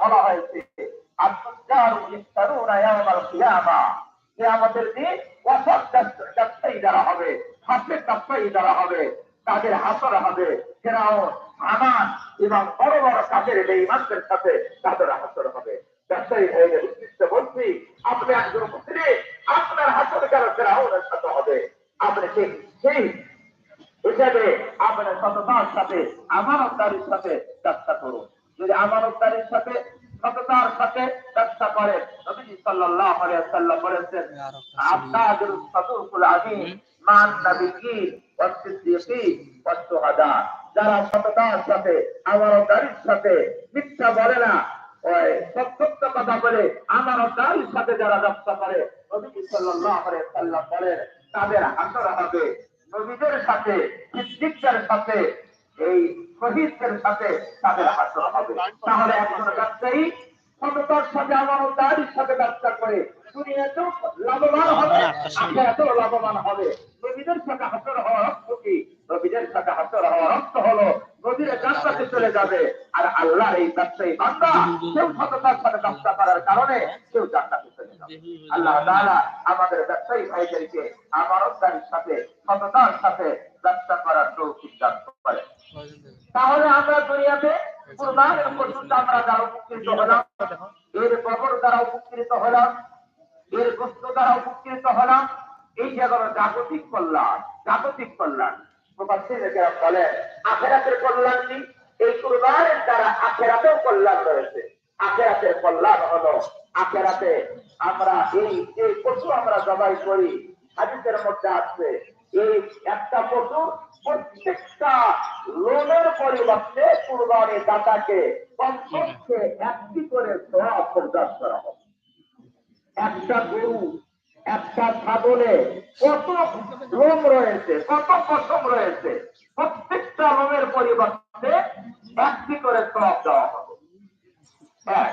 বলা হয়েছে কিয়ামতের দিন যারা হবে যারা হবে, তাদের হবে। এবং বড় বড় কাজের সাথে তাদের হবে। আপনি আপনার হাসর ফেরাউনের সাথে হবে? আপনি সেই আপনার সততার সাথে আমানতদারির সাথে চেষ্টা করুন। যদি আমানতদারির সাথে সততার সাথে চেষ্টা করেন নবীজি সাল্লাল্লাহু আলাইহি ওয়াসাল্লাম বলেছেন আব্দাদুল সাদুকুল আমিন মান নাবিয়্যিন ওয়াস সিদ্দিকিন ওয়াস শুহাদা যারা সততার সাথে আমানতদারির সাথে মিথ্যা বলে না সত্য কথা বলে আমানতদারির সাথে যারা ব্যবসা করে নবীজি সাল্লাল্লাহু আলাইহি ওয়াসাল্লাম বলেন তাদের হাসর হবে নবীদের সাথে সিদ্দিকদের সাথে এই শহীদদের সাথে তাদের হাসর হবে। তাহলে একজন ব্যবসায়ী সততার সাথে আমার দাঁড়ির সাথে ব্যবসা করে দুনিয়াতেও লাভবান হবে আখেরাতেও লাভবান হবে। নবীদের সাথে হাসর হওয়ার অর্থ কি? নবীদের সাথে হাসর হওয়ার অর্থ হলো নদীর জান্নাতে চলে যাবে আর আল্লাহর এই ব্যবসায়ী বান্দা কেউ সততার সাথে ব্যবসা করার কারণে কেউ জান্নাতে চলে যাবে। আল্লাহ তাআলা আমাদের ব্যবসায়ী ভাইদেরকে আমানতদারির সাথে সততার সাথে ব্যবসা করার তৌফিক দান করে তাহলে আমরা দুনিয়াতে আমরা যারা উপকৃত হলাম, এর কবর দ্বারা উপকৃত হলাম, এর গোস্ত দ্বারা উপকৃত হলাম, এই হলো জাগতিক কল্যাণ জাগতিক কল্যাণ। দ্বারা আমরা এই যে পশু আমরা জবাই করি, হাদিসের মধ্যে আছে এই একটা পশু প্রত্যেকটা লোনের পরিবর্তে কুরবানি দাতাকে কমপক্ষে একটি করে সওয়াব প্রদান করা হবে। একটা গরু, একটা ছাগলে কত লোম রয়েছে, কত পশম রয়েছে, প্রত্যেকটা লোমের পরিবর্তে একটি করে সওয়াব দেওয়া হবে। এক